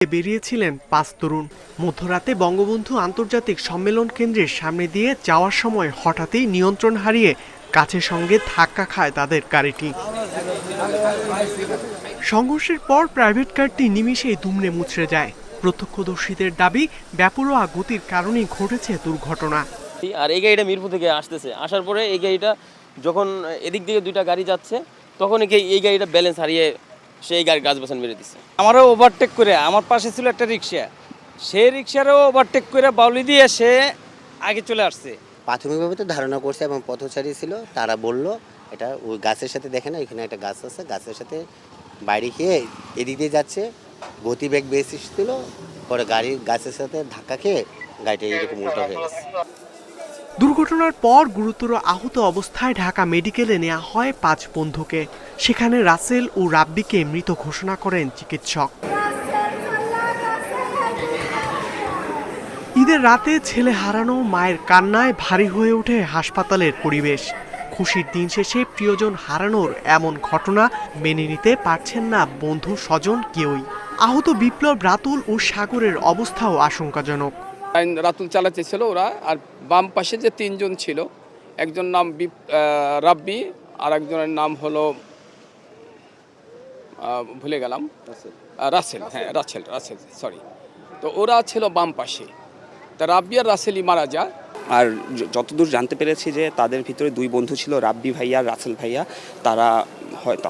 বেরিয়েছিলেন পাঁচ তরুণ। মধ্যরাতে বঙ্গবন্ধু আন্তর্জাতিক সম্মেলন কেন্দ্রের সামনে দিয়ে যাওয়ার সময় হঠাৎই নিয়ন্ত্রণ হারিয়ে কাছের সঙ্গে ধাক্কা খায় তাদের গাড়িটি। সংঘর্ষের পর প্রাইভেট কারটি নিমিষেই দুমড়ে মুচড়ে যায়। প্রত্যক্ষদর্শীদের দাবি, ব্যাপরোয়া গতির কারণেই ঘটেছে দুর্ঘটনা। আর এই গাড়িটা মিরপুর থেকে আসতেছে। আসার পরে এই গাড়িটা যখন এদিক দিকে দুইটা গাড়ি যাচ্ছে তখন এই গাড়িটা ব্যালেন্স হারিয়ে সেই গাড়ি গাছ বাসান মেরে দিচ্ছে আমারও ওভারটেক করে, আমার পাশে ছিল একটা রিক্সা। সেই রিক্সারও ওভারটেক করে বাউলি দিয়ে সে আগে চলে আসছে। প্রাথমিকভাবে তো ধারণা করছে এবং পথচারী ছিল তারা বলল, এটা ওই গাছের সাথে দেখে না, এখানে একটা গাছ আছে, গাছের সাথে বাইরে খেয়ে এদিক দিয়ে যাচ্ছে গতিবেগ বেশি ছিল, পরে গাড়ি, গাছের সাথে ধাক্কা খেয়ে গাড়িটা এরকম উল্টো হয়ে গেছে। দুর্ঘটনার পর গুরুতর আহত অবস্থায় ঢাকা মেডিকেলে নেওয়া হয় পাঁচ বন্ধুকে। সেখানে রাসেল ও রাব্বিকে মৃত ঘোষণা করেন চিকিৎসক। ঈদের রাতে ছেলে হারানো, মায়ের কান্নায় ভারী হয়ে ওঠে হাসপাতালের পরিবেশ। খুশির দিন শেষে প্রিয়জন হারানোর এমন ঘটনা মেনে নিতে পারছেন না বন্ধু স্বজন কেউই। আহত বিপ্লব রাতুল ও সাগরের অবস্থাও আশঙ্কাজনক। আইন রাতুল চালাতেছিল ওরা আর বাম পাশে যে তিনজন ছিল একজন নাম আহ, রাব্বি আর একজনের নাম হলো ভুলে গেলাম। রাসেল। হ্যাঁ রাসেল রাসেল সরি তো ওরা ছিল বাম পাশে। তা রাব্বি আর রাসেলই মারা যায় আর যতদূর জানতে পেরেছি যে তাদের ভিতরে দুই বন্ধু ছিল রাব্বি ভাইয়া আর রাসেল ভাইয়া তারা হয়তো